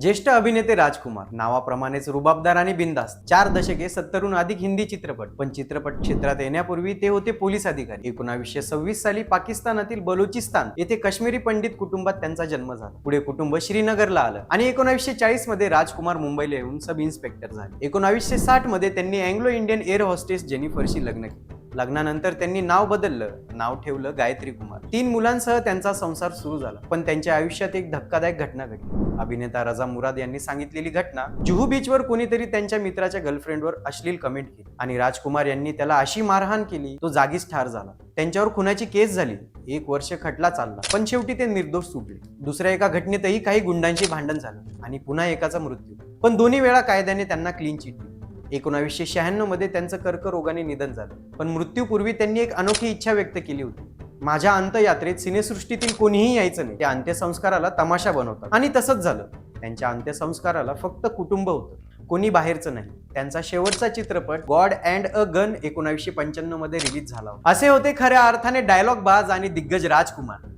ज्येष्ठ अभिनेते राजकुमार नावाप्रमाणेच रुबाबदार आणि बिंदास्त चार दशके सत्तरहून अधिक हिंदी चित्रपट. पण चित्रपट क्षेत्रात येण्यापूर्वी ते होते पोलीस अधिकारी. एकोणावीसशे सव्वीस साली पाकिस्तानातील बलुचिस्तान येथे काश्मीरी पंडित कुटुंबात त्यांचा जन्म झाला. पुढे कुटुंब श्रीनगरला आलं आणि एकोणावीसशे चाळीसमध्ये राजकुमार मुंबईला येऊन सब इन्स्पेक्टर झाले. एकोणावीसशे साठमध्ये त्यांनी अँग्लो इंडियन एअर हॉस्टेस जेनिफरशी लग्न केले. लग्नानंतर त्यांनी नाव बदललं. नाव ठेवलं गायत्री कुमार. तीन मुलांसह त्यांचा संसार सुरू झाला. पण त्यांच्या आयुष्यात एक धक्कादायक घटना घडली. अभिनेता रजा मुराद यांनी सांगितलेली घटना जुहू बीचवर कोणीतरी त्यांच्या मित्राच्या गर्लफ्रेंडवर अश्लील कमेंट केली आणि राजकुमार यांनी त्याला अशी मारहाण केली तो जागीच ठार झाला. त्यांच्यावर खुनाची केस झाली. एक वर्ष खटला चालला पण शेवटी ते निर्दोष सुटले. दुसऱ्या एका घटनेतही काही गुंडांची भांडण झालं आणि पुन्हा एकाचा मृत्यू. पण दोन्ही वेळा कायद्याने त्यांना क्लीन चिट दिली. एकोणावीसशे शहाण्णवमध्ये त्यांचं कर्करोगाने निधन झालं. पण मृत्यूपूर्वी त्यांनी एक अनोखी इच्छा व्यक्त केली होती. माझ्या अंत्ययात्रेत सिनेसृष्टीतील कोणीही यायचं नाही. त्या अंत्यसंस्काराला तमाशा बनवतात. आणि तसंच झालं. त्यांच्या अंत्यसंस्काराला फक्त कुटुंब होतं. कोणी बाहेरचं नाही. त्यांचा शेवटचा चित्रपट गॉड अँड अ गन एकोणावीसशे पंच्याण्णवमध्ये रिलीज झाला असे होते खऱ्या अर्थाने डायलॉग बाज आणि दिग्गज राजकुमार.